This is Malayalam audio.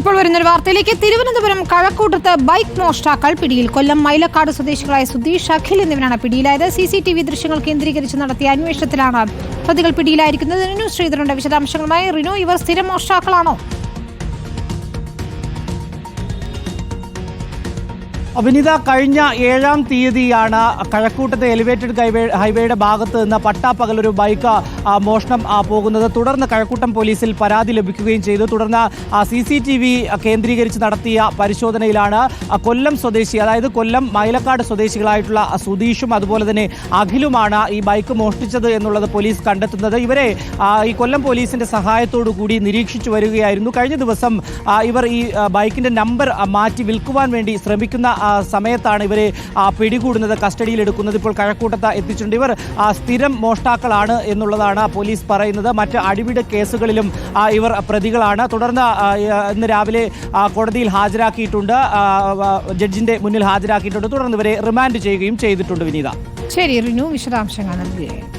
ഇപ്പോൾ വരുന്നൊരു വാർത്തയിലേക്ക്. തിരുവനന്തപുരം കഴക്കൂട്ടത്ത് ബൈക്ക് മോഷ്ടാക്കൾ പിടിയിൽ. കൊല്ലം മൈലക്കാട് സ്വദേശികളായ സുധീഷ് അഖിൽ എന്നിവരാണ് പിടിയിലായത്. സി സി ടി വി ദൃശ്യങ്ങൾ കേന്ദ്രീകരിച്ച് നടത്തിയ അന്വേഷണത്തിലാണ് പ്രതികൾ പിടിയിലായിരിക്കുന്നത്. റിനു ശ്രീധരന്റെ വിശദാംശങ്ങളുമായി റിനു. ഇവർ സ്ഥിരം മോഷ്ടാക്കളാണോ? വിനിത കഴിഞ്ഞ ഏഴാം തീയതിയാണ് കഴക്കൂട്ടത്തെ എലിവേറ്റഡ് ഹൈവേ ഹൈവേയുടെ ഭാഗത്ത് നിന്ന് പട്ടാപ്പകൽ ഒരു ബൈക്ക് മോഷണം പോകുന്നത്. തുടർന്ന് കഴക്കൂട്ടം പോലീസിൽ പരാതി ലഭിക്കുകയും ചെയ്തു. തുടർന്ന് സി സി ടി വി കേന്ദ്രീകരിച്ച് നടത്തിയ പരിശോധനയിലാണ് കൊല്ലം സ്വദേശി അതായത് കൊല്ലം മൈലക്കാട് സ്വദേശികളായിട്ടുള്ള സുധീഷും അതുപോലെ തന്നെ അഖിലുമാണ് ഈ ബൈക്ക് മോഷ്ടിച്ചത് എന്നുള്ളത് പോലീസ് കണ്ടെത്തുന്നത്. ഇവരെ ഈ കൊല്ലം പോലീസിന്റെ സഹായത്തോടു കൂടി നിരീക്ഷിച്ചു വരികയായിരുന്നു. കഴിഞ്ഞ ദിവസം ഇവർ ഈ ബൈക്കിന്റെ നമ്പർ മാറ്റി വിൽക്കുവാൻ വേണ്ടി ശ്രമിക്കുന്ന സമയത്താണ് ഇവരെ പിടികൂടുന്നത് കസ്റ്റഡിയിൽ എടുക്കുന്നത്. ഇപ്പോൾ കഴക്കൂട്ടത്ത് എത്തിച്ചിട്ടുണ്ട്. ഇവർ സ്ഥിരം മോഷ്ടാക്കളാണ് എന്നുള്ളതാണ് പോലീസ് പറയുന്നത്. മറ്റ് അടിപിട കേസുകളിലും ഇവർ പ്രതികളാണ്. തുടർന്ന് ഇന്ന് രാവിലെ കോടതിയിൽ ഹാജരാക്കിയിട്ടുണ്ട്. ജഡ്ജിന്റെ മുന്നിൽ ഹാജരാക്കിയിട്ടുണ്ട്. തുടർന്ന് ഇവരെ റിമാൻഡ് ചെയ്യുകയും ചെയ്തിട്ടുണ്ട് വിനീത. ശരി റിനു വിശദാംശങ്ങൾ നൽകുകയായിരുന്നു